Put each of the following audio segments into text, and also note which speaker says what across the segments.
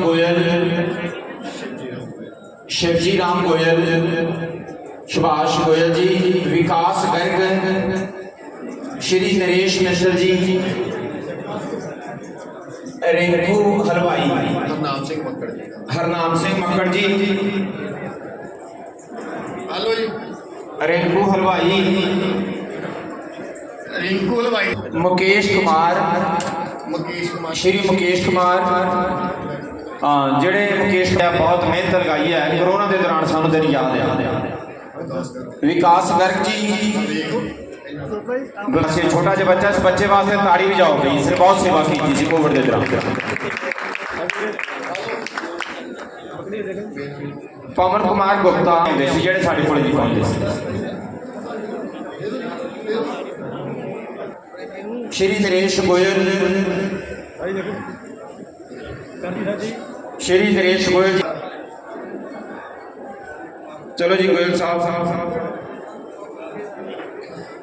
Speaker 1: گوئل شیو جی رام گوئل شباش گوئل
Speaker 2: جی وکاس گرگ شری
Speaker 1: نریش مشر جی رینکو
Speaker 2: ہلوائی ہرنام
Speaker 1: سنگھ مکڑ
Speaker 2: جی رینکو
Speaker 1: ہلوائی رینکو
Speaker 2: ہلوائی مکیش
Speaker 1: کمار۔ شری مکیش کمار ਜਿਹੜੇ ਮੁਕੇਸ਼ ਨੇ ਬਹੁਤ ਮਿਹਨਤ ਲਗਾਈ ਹੈ ਕਰੋਨਾ ਦੇ ਦੌਰਾਨ ਸਾਨੂੰ ਦਿਨ ਯਾਦ ਹੈ। ਵਿਕਾਸ ਗਰਗ ਜੀ। ਬੱਚੇ ਛੋਟਾ ਜਿਹਾ ਬੱਚਾ ਇਸ ਬੱਚੇ ਵਾਸਤੇ ਤਾੜੀ ਵਜਾਓ ਗਈ ਇਸ ਬਹੁਤ ਸੇਵਾ ਕੀਤੀ ਸੀ ਕੋਵਿਡ ਦੇ ਦੌਰਾਨ। ਪਵਨ ਕੁਮਾਰ ਗੁਪਤਾ ਹੁੰਦੇ ਸੀ, ਜਿਹੜੇ ਸਾਡੇ ਕੋਲ ਜੀ ਪਹੁੰਚਦੇ ਸੀ। ਸ਼੍ਰੀ ਨਰੇਸ਼ ਗੋਇਲ ਸ਼੍ਰੀ ਨਰੇਸ਼ ਗੋਇਲ ਜੀ ਚਲੋ ਜੀ ਗੋਇਲ ਸਾਹਿਬ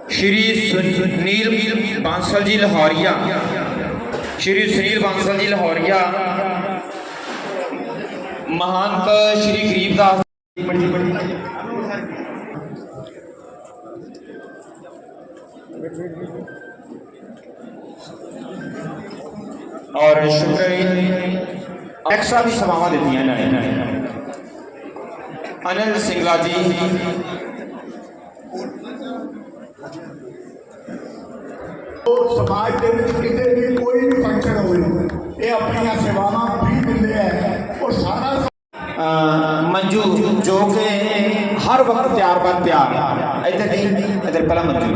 Speaker 1: ਸ਼੍ਰੀ ਸੁਨੀਲ ਬਾਂਸਲ ਜੀ ਲਾਹੌਰੀਆ ਸ਼੍ਰੀ ਸੁਨੀਲ ਬਾਂਸਲ ਜੀ ਲਾਹੌਰੀਆ ਮਹੰਤ ਸ਼੍ਰੀ ਗਰੀਬਦਾਸ ਔਰ ਸ਼ੁਕਰ ਐਕਸਟਰਾ ਵੀ ਸੇਵਾਵਾਂ ਦਿੱਤੀਆਂ ਇਹਨਾਂ ਨੇ ਅਨੰਦ ਸਿੰਘਲਾ ਜੀ
Speaker 3: ਉਹ ਸਮਾਜ ਦੇ ਵਿੱਚ ਕਿਤੇ ਵੀ ਕੋਈ ਵੀ ਫੰਕਸ਼ਨ ਹੋਵੇ ਇਹ ਆਪਣੀਆਂ ਸੇਵਾਵਾਂ ਫ੍ਰੀ ਦਿੰਦੇ ਆ ਉਹ ਸਾਰਾ
Speaker 1: ਅਹ ਮੰਜੂ ਜੋ ਕਿ ਹਰ ਵਕਤ ਤਿਆਰ ਬਰ ਤਿਆਰ ਇੱਧਰ ਨਹੀਂ ਇੱਧਰ ਪਹਿਲਾਂ ਮੰਜੂ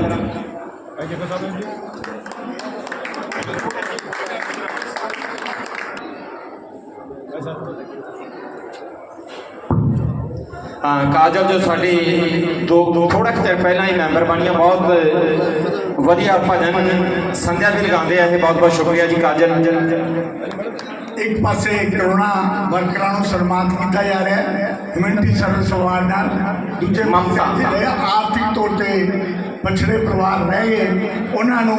Speaker 1: ਹਾਂ ਕਾਜਲ ਜੋ ਸਾਡੀ ਦੋ ਦੋ ਥੋੜਾ ਕੁ ਚਿਰ ਪਹਿਲਾਂ ਹੀ ਮੈਂਬਰ ਬਣੀਆਂ ਬਹੁਤ ਵਧੀਆ ਭਜਨ ਸੰਧਿਆ ਵੀ ਲਗਾਉਂਦੇ ਆ ਇਹ ਬਹੁਤ ਬਹੁਤ ਸ਼ੁਕਰੀਆ ਜੀ ਕਾਜਲ
Speaker 3: ਇੱਕ ਪਾਸੇ ਕਰੋਨਾ ਵਰਕਰਾਂ ਨੂੰ ਸਨਮਾਨਿਤ ਕੀਤਾ ਜਾ ਰਿਹਾ ਹੈ ਹਿਊਮਨਿਟੀ ਸਰਵਿਸ ਅਵਾਰਡ ਨਾਲ ਦੂਜੇ
Speaker 1: ਮਮਤਾ।
Speaker 3: ਜਿਹੜੇ ਆਰਥਿਕ ਤੌਰ ਤੇ ਪਛੜੇ ਪਰਿਵਾਰ ਰਹਿ ਗਏ ਉਹਨਾਂ ਨੂੰ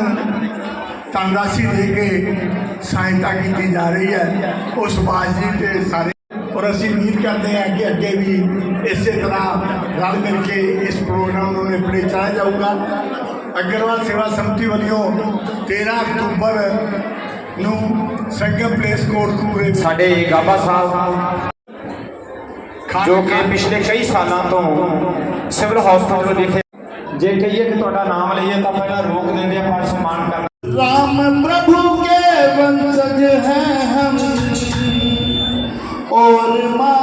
Speaker 3: ਧਨਰਾਸ਼ੀ ਦੇ ਕੇ ਸਹਾਇਤਾ ਕੀਤੀ ਜਾ ਰਹੀ ਹੈ। ਉਸ ਬਾਜੀ ਤੇ ਸਾਰੇ ਔਰ ਅਸੀਂ ਉਮੀਦ ਕਰਦੇ ਹਾਂ ਕਿ ਅੱਗੇ ਵੀ ਇਸੇ ਤਰ੍ਹਾਂ ਰਲ ਮਿਲ ਕੇ ਇਸ ਪ੍ਰੋਗਰਾਮ ਨੂੰ ਨਿਪਟੇ ਚਲਾ ਜਾਊਗਾ। ਅਗਰਵਾਲ ਸੇਵਾ ਸਮਿਤੀ ਵੱਲੋਂ 13 ਅਕਤੂਬਰ ਨੂੰ ਸੰਗਮ ਪਲੇਸ ਕੋਟਕੂਰੇ
Speaker 1: ਸਾਡੇ ਗਾਬਾ ਸਾਹਿਬ ਜੋ ਕਿ ਪਿਛਲੇ ਕਈ ਸਾਲਾਂ ਤੋਂ ਸਿਵਲ ਹਸਪਤਾਲ ਵਿਖੇ ਜੇ ਕਹੀਏ ਕਿ ਤੁਹਾਡਾ ਨਾਮ ਲਈਏ ਤਾਂ ਪਹਿਲਾਂ ਰੋਕ ਦਿੰਦੇ ਆ ਪਰ ਸਨਮਾਨ ਕਰ
Speaker 4: ਰਾਮ ਪ੍ਰਭੂ Lord, my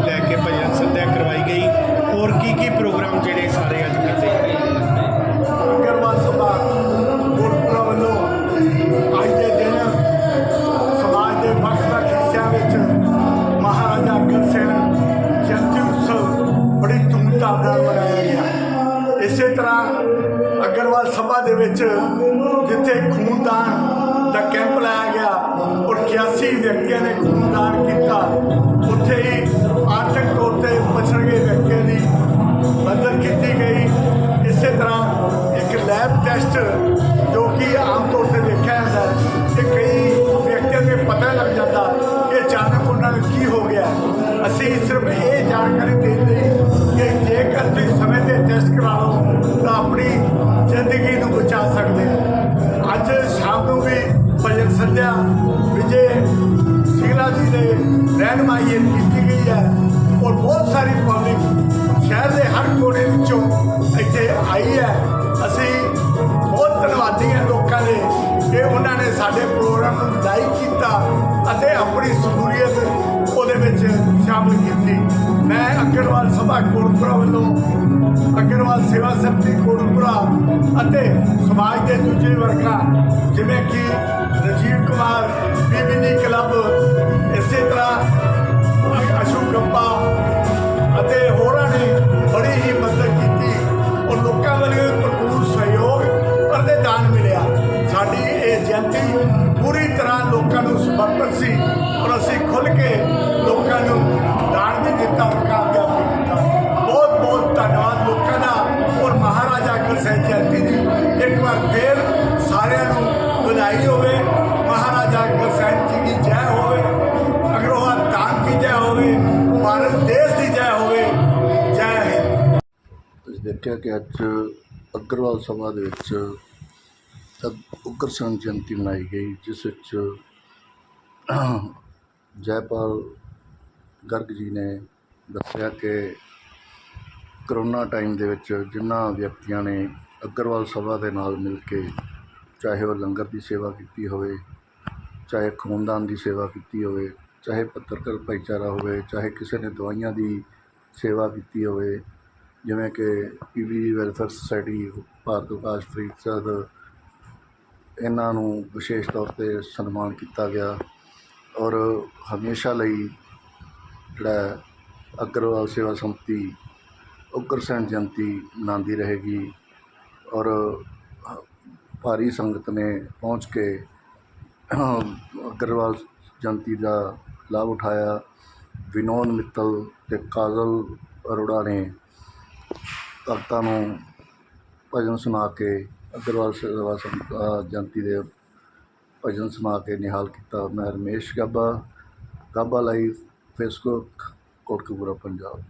Speaker 4: ਨੂੰ ਲੈ ਕੇ ਭਜਨ ਸੰਧਿਆ ਕਰਵਾਈ ਗਈ। ਔਰ ਕੀ ਕੀ ਪ੍ਰੋਗਰਾਮ ਜਿਹੜੇ ਸਾਰੇ ਅੱਜ ਕੀਤੇ ਗਏ?
Speaker 3: ਅਗਰਵਾਲ ਸਭਾ ਗੁਰਪੁਰਬ ਵੱਲੋਂ ਅੱਜ ਦੇ ਦਿਨ ਸਮਾਜ ਦੇ ਵੱਖ-ਵੱਖ ਹਿੱਸਿਆਂ ਵਿੱਚ ਮਹਾਰਾਜਾ ਅਗਰ ਸਿੰਘ ਜਯੰਤੀ ਉਤਸਵ ਬੜੀ ਧੂਮਧਾਮ ਨਾਲ ਮਨਾਇਆ ਗਿਆ। ਇਸੇ ਤਰ੍ਹਾਂ ਅਗਰਵਾਲ ਸਭਾ ਦੇ ਵਿੱਚ ਜਿੱਥੇ ਖੂਨਦਾਨ ਦਾ ਕੈਂਪ ਲਾਇਆ ਗਿਆ ਔਰ 81 ਵਿਅਕਤੀਆਂ ਨੇ ਖੂਨਦਾਨ ਕੀਤਾ। ਉੱਥੇ ਹੀ ਆਰਥਿਕ ਤੌਰ ਤੇ ਪਛੜ ਗਏ ਵਿਅਕਤੀਆਂ ਦੀ ਮਦਦ ਕੀਤੀ ਗਈ। ਇਸੇ ਤਰ੍ਹਾਂ ਇੱਕ ਲੈਬ ਟੈਸਟ ਜੋ ਕਿ ਆਮ ਤੌਰ ਤੇ ਦੇਖਿਆ ਜਾਂਦਾ ਹੈ ਕਿ ਕਈ ਵਿਅਕਤੀਆਂ ਦੇ ਪਤਾ ਲੱਗ ਜਾਂਦਾ ਕਿ ਅਚਾਨਕ ਉਹਨਾਂ ਨੂੰ ਕੀ ਹੋ ਗਿਆ। ਅਸੀਂ ਸਿਰਫ ਇਹ ਜਾਣਕਾਰੀ ਦੇਣ ਕਿ ਜੇਕਰ ਤੁਸੀਂ ਸਮੇਂ ਤੇ ਟੈਸਟ ਕਰਾ ਲਓ ਤਾਂ ਆਪਣੀ ਜ਼ਿੰਦਗੀ ਨੂੰ ਬਚਾ ਸਕਦੇ ਅੱਜ ਸ਼ਾਮ ਨੂੰ ਵੀ ਭਜਨ ਸੰਧਿਆ ਵਿਜੇ ਸਿੰਘਲਾ ਜੀ ਦੇ ਰਹਿਨਮਾਈ ਕੀਤੀ ਗਈ ਹੈ। ਅਗਰਵਾਲ ਸਭਾ ਕੋਟਪੁਰਾ ਵੱਲੋਂ ਅਗਰਵਾਲ ਸੇਵਾ ਸਮਿਤੀ ਕੋਟਪੁਰਾ ਅਤੇ ਸਮਾਜ ਦੇ ਦੂਜੇ ਵਰਗਾਂ, ਜਿਵੇਂ ਕਿ ਰਜੀਵ ਕੁਮਾਰ, ਬੀਬੀਨੀ ਕਲੱਬ, ਇਸੇ ਤਰ੍ਹਾਂ ਅਸ਼ੋਕ ਗੱਪਾ ਮਹਾਰਾਜਾ ਅਗਰਸੈਨ ਜੀ ਦੀ ਜੈ ਹੋਵੇ ਅਗਰੋਹਾ ਧਾਮ ਕੀ ਜੈ ਹੋਵੇ, ਭਾਰਤ ਦੇਸ਼ ਦੀ ਜੈ ਹੋਵੇ, ਜੈ ਹਿੰਦ।
Speaker 5: ਤੁਸੀਂ ਦੇਖਿਆ ਕਿ ਅੱਜ ਅਗਰਵਾਲ ਸਭਾ ਦੇ ਵਿੱਚ ਅਗ- ਉਗਰਸਨ ਜਯੰਤੀ ਮਨਾਈ ਗਈ, ਜਿਸ ਵਿੱਚ ਜੈਪਾਲ ਗਰਗ ਜੀ ਨੇ ਦੱਸਿਆ ਕਿ ਕਰੋਨਾ ਟਾਈਮ ਦੇ ਵਿੱਚ ਜਿਨ੍ਹਾਂ ਵਿਅਕਤੀਆਂ ਨੇ ਅਗਰਵਾਲ ਸਭਾ ਦੇ ਨਾਲ ਮਿਲ ਕੇ, ਚਾਹੇ ਉਹ ਲੰਗਰ ਦੀ ਸੇਵਾ ਕੀਤੀ ਹੋਵੇ ਚਾਹੇ ਖੂਨਦਾਨ ਦੀ ਸੇਵਾ ਕੀਤੀ ਹੋਵੇ, ਚਾਹੇ ਪੱਤਰਕਾਰ ਭਾਈਚਾਰਾ ਹੋਵੇ, ਚਾਹੇ ਕਿਸੇ ਨੇ ਦਵਾਈਆਂ ਦੀ ਸੇਵਾ ਕੀਤੀ ਹੋਵੇ, ਜਿਵੇਂ ਕਿ PB welfare society, Bharat Vikas Farid ਇਹਨਾਂ ਨੂੰ ਵਿਸ਼ੇਸ਼ ਤੌਰ ਤੇ ਸਨਮਾਨ ਕੀਤਾ ਗਿਆ ਔਰ ਹਮੇਸ਼ਾ ਲਈ ਜਿਹੜਾ ਅਗਰਵਾਲ ਸੇਵਾ ਸੰਪਤੀ ਉਗਰਸੈਨ ਜਯੰਤੀ ਮਨਾਉਂਦੀ ਰਹੇਗੀ ਔਰ ਭਾਰੀ ਸੰਗਤ ਨੇ ਪਹੁੰਚ ਕੇ ਅਗਰਵਾਲ ਜਯੰਤੀ ਦਾ ਲਾਭ ਉਠਾਇਆ। ਵਿਨੋਦ ਮਿੱਤਲ ਅਤੇ ਕਾਜਲ ਅਰੋੜਾ ਨੇ ਭਗਤਾਂ ਨੂੰ ਭਜਨ ਸੁਣਾ ਕੇ ਅਗਰਵਾਲ ਸੇਵਾ ਸੰਤ ਜਯੰਤੀ ਦੇ ਭਜਨ ਸੁਣਾ ਕੇ ਨਿਹਾਲ ਕੀਤਾ। ਮੈਂ ਰਮੇਸ਼ ਗਾਬਾ ਗਾਬਾ ਲਾਈਵ, ਫੇਸਬੁੱਕ, ਕੋਟਕਪੂਰਾ, ਪੰਜਾਬ।